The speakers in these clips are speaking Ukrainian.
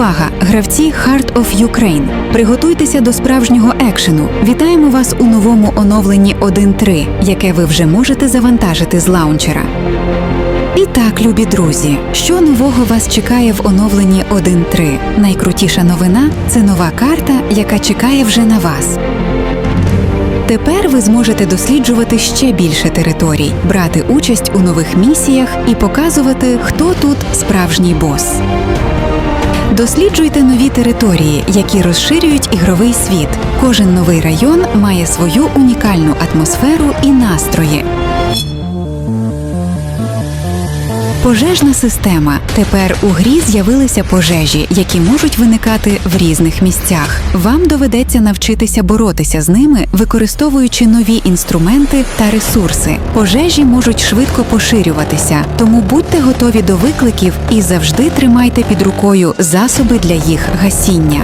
Увага! Гравці Heart of Ukraine! Приготуйтеся до справжнього екшену. Вітаємо вас у новому оновленні 1.3, яке ви вже можете завантажити з лаунчера. І так, любі друзі, що нового вас чекає в оновленні 1.3? Найкрутіша новина це нова карта, яка чекає вже на вас. Тепер ви зможете досліджувати ще більше територій, брати участь у нових місіях і показувати, хто тут справжній бос. Досліджуйте нові території, які розширюють ігровий світ. Кожен новий район має свою унікальну атмосферу і настрої. Пожежна система. Тепер у грі з'явилися пожежі, які можуть виникати в різних місцях. Вам доведеться навчитися боротися з ними, використовуючи нові інструменти та ресурси. Пожежі можуть швидко поширюватися, тому будьте готові до викликів і завжди тримайте під рукою засоби для їх гасіння.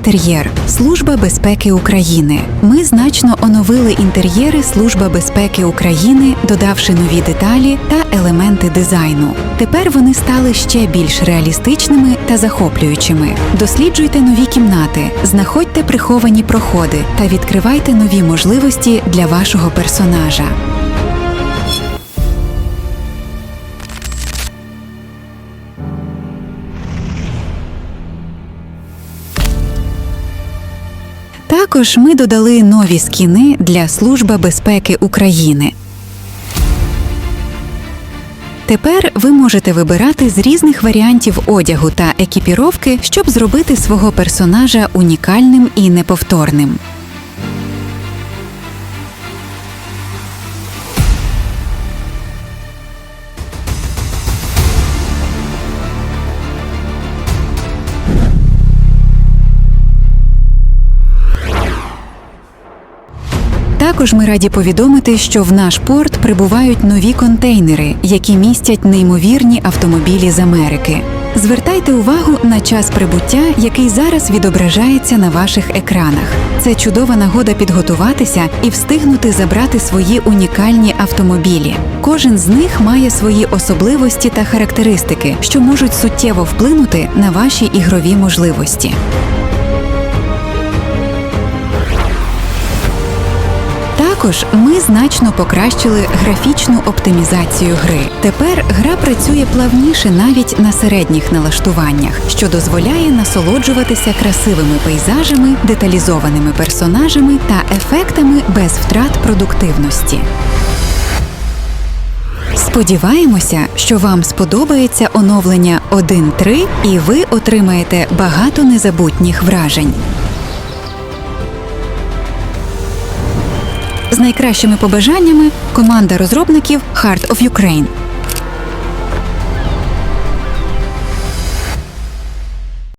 Інтер'єр Служба безпеки України. Ми значно оновили інтер'єри Служба безпеки України, додавши нові деталі та елементи дизайну. Тепер вони стали ще більш реалістичними та захоплюючими. Досліджуйте нові кімнати, знаходьте приховані проходи та відкривайте нові можливості для вашого персонажа. Також ми додали нові скіни для Служби безпеки України. Тепер ви можете вибирати з різних варіантів одягу та екіпіровки, щоб зробити свого персонажа унікальним і неповторним. Також ми раді повідомити, що в наш порт прибувають нові контейнери, які містять неймовірні автомобілі з Америки. Звертайте увагу на час прибуття, який зараз відображається на ваших екранах. Це чудова нагода підготуватися і встигнути забрати свої унікальні автомобілі. Кожен з них має свої особливості та характеристики, що можуть суттєво вплинути на ваші ігрові можливості. Також ми значно покращили графічну оптимізацію гри. Тепер гра працює плавніше навіть на середніх налаштуваннях, що дозволяє насолоджуватися красивими пейзажами, деталізованими персонажами та ефектами без втрат продуктивності. Сподіваємося, що вам сподобається оновлення 1.3 і ви отримаєте багато незабутніх вражень. Найкращими побажаннями команда розробників Heart of Ukraine.